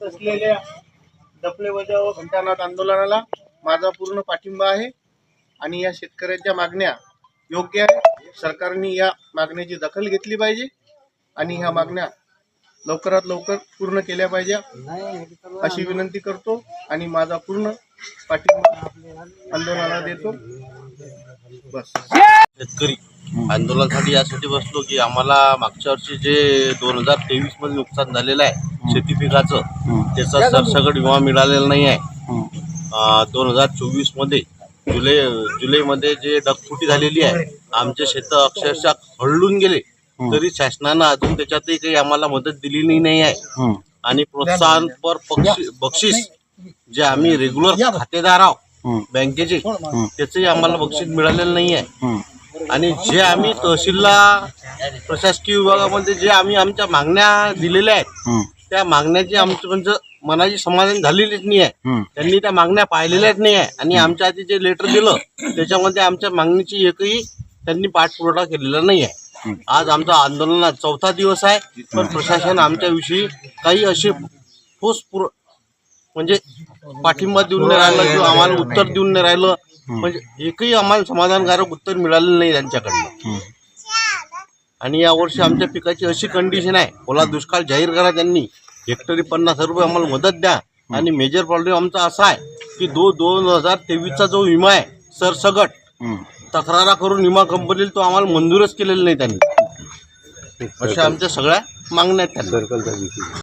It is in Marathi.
असलेल्या डपले बजाव घंटानाथ आंदोलनाला माझा पूर्ण पाठिंबा आहे आणि या शेतकऱ्यांच्या मागण्या योग्य आहे सरकारने या मागण्याची दखल घेतली पाहिजे आणि ह्या मागण्या लवकरात लवकर पूर्ण केल्या पाहिजे. अशी विनंती करतो आणि माझा पूर्ण पाठिंबा आंदोलनाला देतो. बस. शेतकरी आंदोलनासाठी यासाठी बसलो की आम्हाला मागच्या वर्षी जे दोन हजार तेवीसमध्ये नुकसान झालेलं आहे शेती पिकाचं. त्याचा सरसकट विमा मिळालेला नाही आहे. दोन हजार चोवीसमध्ये जुलै जुलैमध्ये जे डगफुटी झालेली आहे आमचे शेत अक्षरशः हळून गेले. तरी शासनानं अजून त्याच्यातही काही आम्हाला मदत दिलेली नाही आहे. आणि प्रोत्साहनपर बक्षी बक्षीस जे आम्ही रेग्युलर खातेदार आहोत बँकेचे त्याचंही आम्हाला बक्षीस मिळालेलं नाही आहे. आणि जे आम्ही तहसीलला प्रशासकीय विभागामध्ये जे आम्ही आमच्या मागण्या दिलेल्या आहेत त्या मागण्याची आमचं म्हणजे मनाची समाधान झालेलीच नाही आहे. त्यांनी त्या मागण्या पाहिलेल्याच नाही आहे. आणि आमच्या आधी जे लेटर दिलं त्याच्यामध्ये आमच्या मागणीची एकही त्यांनी पाठपुरावा केलेला नाही आहे. आज आमचा आंदोलनात चौथा दिवस आहे पण प्रशासन आमच्याविषयी काही असे ठोस पुर म्हणजे पाठिंबा देऊन नाही राहिलं किंवा आम्हाला उत्तर देऊन नाही राहिलं. म्हणजे एकही आम्हाला समाधानकारक उत्तर मिळालेलं नाही त्यांच्याकडनं. आणि यावर्षी आमच्या पिकाची अशी कंडिशन आहे. ओला दुष्काळ जाहीर करा त्यांनी. हेक्टरी पन्नास रुपये आम्हाला मदत द्या. आणि मेजर प्रॉब्लेम आमचा असा आहे की दो दोन हजार तेवीसचा जो विमा आहे सरसगट तक्रारा करून विमा कंपनीला तो आम्हाला मंजूरच केलेला नाही त्यांनी. अशा आमच्या सगळ्या मागण्या आहेत त्यांना.